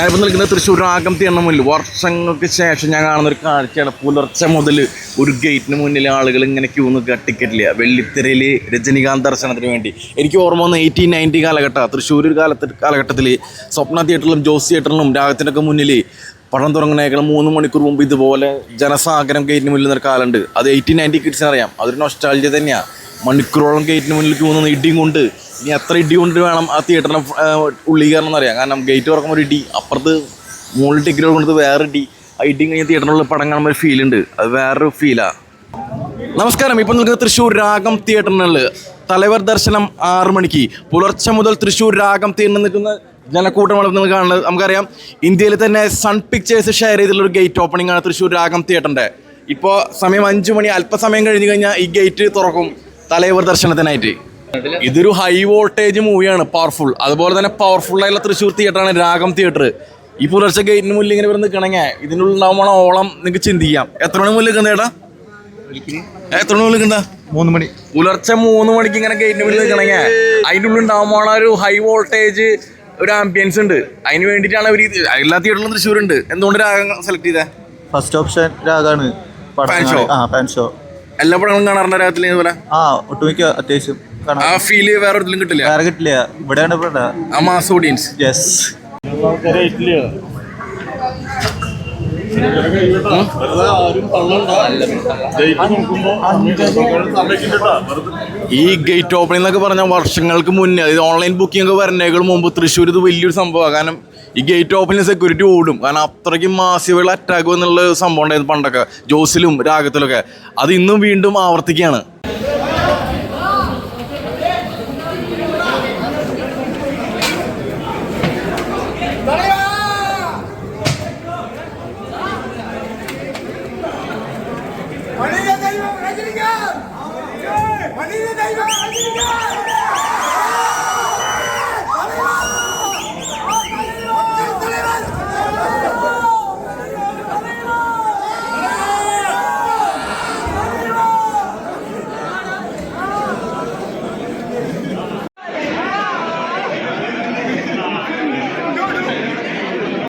ഞാനിപ്പോൾ നിൽക്കുന്നത് തൃശ്ശൂർ ആകംതി എണ്ണ മുന്നിൽ. വർഷങ്ങൾക്ക് ശേഷം ഞാൻ കാണുന്ന ഒരു കാഴ്ചയാണ്. പുലർച്ചെ മുതൽ ഒരു ഗേറ്റിന് മുന്നിൽ ആളുകൾ ഇങ്ങനെ ക്യൂ നിൽക്കുക ടിക്കറ്റില്ല വെള്ളിത്തിരയിൽ രജനികാന്ത് ദർശനത്തിന് വേണ്ടി. എനിക്ക് ഓർമ്മ വന്ന എയ്റ്റീൻ നയന്റി കാലഘട്ടം തൃശ്ശൂർ കാലത്ത് കാലഘട്ടത്തിൽ സ്വപ്ന തിയേറ്ററിലും ജോസ് തിയേറ്ററിലും രാഗത്തിനൊക്കെ മുന്നിൽ പടം തുടങ്ങുന്നേക്കാൾ മൂന്ന് മണിക്കൂർ മുമ്പ് ഇതുപോലെ ജനസാഗരം ഗേറ്റിന് മുന്നിൽ നിന്നൊരു കാലുണ്ട് അത് എയ്റ്റീൻ നയന്റി കിഡ്സിനറിയാം അതൊരു നൊസ്റ്റാൾജിയ തന്നെയാണ് മണിക്കൂറോളം ഗേറ്റിന് മുന്നിൽ ക്യൂ നിന്ന് ഇടിയും കൊണ്ട് ഇനി എത്ര ഇടി കൊണ്ട് വേണം ആ തിയേറ്ററിന് ഉള്ളീകരണം കയറണം എന്നറിയാം. കാരണം ഗേറ്റ് തുറക്കുമ്പോൾ ഒരു ഇടി അപ്പുറത്ത് മുകളിൽ ടിക്കറ്റ് കൊടുക്കുന്നത് വേറെ ഇടി. ആ ഇടി കഴിഞ്ഞ തിയേറ്ററിനുള്ള പടം കാണുമ്പോൾ ഒരു ഫീലുണ്ട് അത് വേറൊരു ഫീലാണ് നമസ്കാരം. ഇപ്പം നിൽക്കുന്നത് തൃശ്ശൂർ രാഗം തിയേറ്ററിനുള്ളിൽ തലവർ ദർശനം ആറ് മണിക്ക്. പുലർച്ചെ മുതൽ തൃശ്ശൂർ രാഗം തിയേറ്ററിൽ നിൽക്കുന്ന ജനക്കൂട്ടമാണ് നിങ്ങൾ കാണുന്നത്. നമുക്കറിയാം ഇന്ത്യയിൽ തന്നെ സൺ പിക്ചേഴ്സ് ഷെയർ ചെയ്തിട്ടുള്ള ഒരു ഗേറ്റ് ഓപ്പണിംഗ് ആണ് തൃശ്ശൂർ രാഗം തിയേറ്ററിന്റെ ഇപ്പോൾ സമയം അഞ്ച് മണി അല്പസമയം കഴിഞ്ഞ് കഴിഞ്ഞാൽ ഈ ഗേറ്റ് തുറക്കും തലേവർ ദർശനത്തിനായിട്ട്. ഇതൊരു ഹൈ വോൾട്ടേജ് മൂവിയാണ് പവർഫുൾ അതുപോലെ തന്നെ പവർഫുൾ ആയിട്ടുള്ള തൃശ്ശൂർ തിയേറ്ററാണ് രാഗം തിയേറ്റർ ഈ പുലർച്ചെ ഗേറ്റിന് മുന്നിൽ ഇങ്ങനെ ഇവിടെ നിൽക്കണമെങ്കിൽ ഇതിനുള്ളിൽ ഉണ്ടാവുമ്പോൾ ഓളം നിങ്ങൾക്ക് ചിന്തിക്കാം എത്ര മണി മുന്നിൽ നിൽക്കുന്ന ചേട്ടാ എത്ര മണി മുന്നിൽ മൂന്ന് മണി. പുലർച്ചെ മൂന്ന് മണിക്ക് ഇങ്ങനെ ഗേറ്റിന് മുന്നിൽ നിൽക്കണമെങ്കിൽ അതിന്റെ ഉള്ളിൽ ഉണ്ടാവുമ്പോൾ ഒരു ഹൈ വോൾട്ടേജ് ഒരു ആംബിയൻസ് ഉണ്ട്. അതിന് വേണ്ടിയിട്ടാണ് അവർ എല്ലാ തിയേറ്ററിലും തൃശ്ശൂർ ഉണ്ട്. എന്തുകൊണ്ട് രാഗം സെലക്ട് ചെയ്തേ? ഫസ്റ്റ് ഓപ്ഷൻ രാഗാണ്. ഫാൻ ഷോ എല്ലാ പടങ്ങളും കാണാറുണ്ട് രാഗത്തിൽ ഇതുപോലെ? ആ ഒട്ടുമിക്ക അത്യാവശ്യം. ആ ഫീൽ വേറെ കിട്ടില്ല. വേറെ കിട്ടില്ല. ഇവിടെയാണ് ഇവിടെ ആ മാസ് ഓഡിയൻസ് യെസ് ഈ ഗേറ്റ് ഓപ്പണിംഗ് എന്നൊക്കെ പറഞ്ഞാൽ വർഷങ്ങൾക്ക് മുന്നേ അതായത് ഓൺലൈൻ ബുക്കിംഗ് ഒക്കെ വരുന്നേക്കാൾ മുമ്പ് തൃശ്ശൂർ ഇത് വലിയൊരു സംഭവമാണ് കാരണം ഈ ഗേറ്റ് ഓപ്പണിംഗ് സെക്യൂരിറ്റി ഓടും. കാരണം അത്രയ്ക്കും മാസീവുകൾ അറ്റാക്ക് എന്നുള്ള സംഭവം ഉണ്ടായിരുന്നു പണ്ടൊക്കെ. ജോസിലും രാഗത്തിലൊക്കെ. അത് ഇന്നും വീണ്ടും ആവർത്തിക്കുകയാണ്. மனித தெய்வம் ரஜினிகாந்த் மனித தெய்வம் ரஜினிகாந்த்